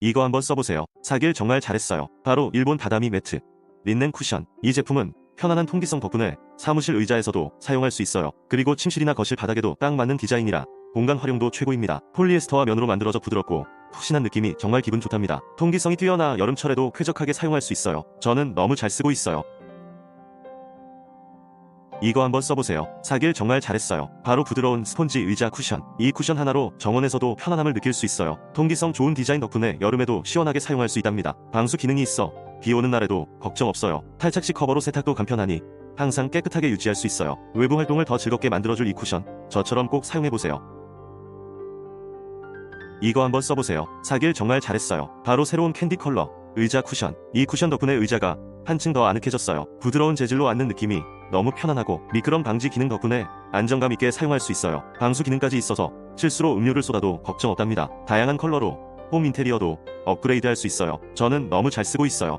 이거 한번 써보세요. 사길 정말 잘했어요. 바로 일본 다다미 매트. 린넨 쿠션. 이 제품은 편안한 통기성 덕분에 사무실 의자에서도 사용할 수 있어요. 그리고 침실이나 거실 바닥에도 딱 맞는 디자인이라 공간 활용도 최고입니다. 폴리에스터와 면으로 만들어져 부드럽고 푹신한 느낌이 정말 기분 좋답니다. 통기성이 뛰어나 여름철에도 쾌적하게 사용할 수 있어요. 저는 너무 잘 쓰고 있어요. 이거 한번 써보세요. 사길 정말 잘했어요. 바로 부드러운 스폰지 의자 쿠션. 이 쿠션 하나로 정원에서도 편안함을 느낄 수 있어요. 통기성 좋은 디자인 덕분에 여름에도 시원하게 사용할 수 있답니다. 방수 기능이 있어 비 오는 날에도 걱정 없어요. 탈착식 커버로 세탁도 간편하니 항상 깨끗하게 유지할 수 있어요. 외부 활동을 더 즐겁게 만들어줄 이 쿠션. 저처럼 꼭 사용해보세요. 이거 한번 써보세요. 사길 정말 잘했어요. 바로 새로운 캔디 컬러 의자 쿠션. 이 쿠션 덕분에 의자가 한층 더 아늑해졌어요. 부드러운 재질로 앉는 느낌이 너무 편안하고 미끄럼 방지 기능 덕분에 안정감 있게 사용할 수 있어요. 방수 기능까지 있어서 실수로 음료를 쏟아도 걱정 없답니다. 다양한 컬러로 홈 인테리어도 업그레이드 할 수 있어요. 저는 너무 잘 쓰고 있어요.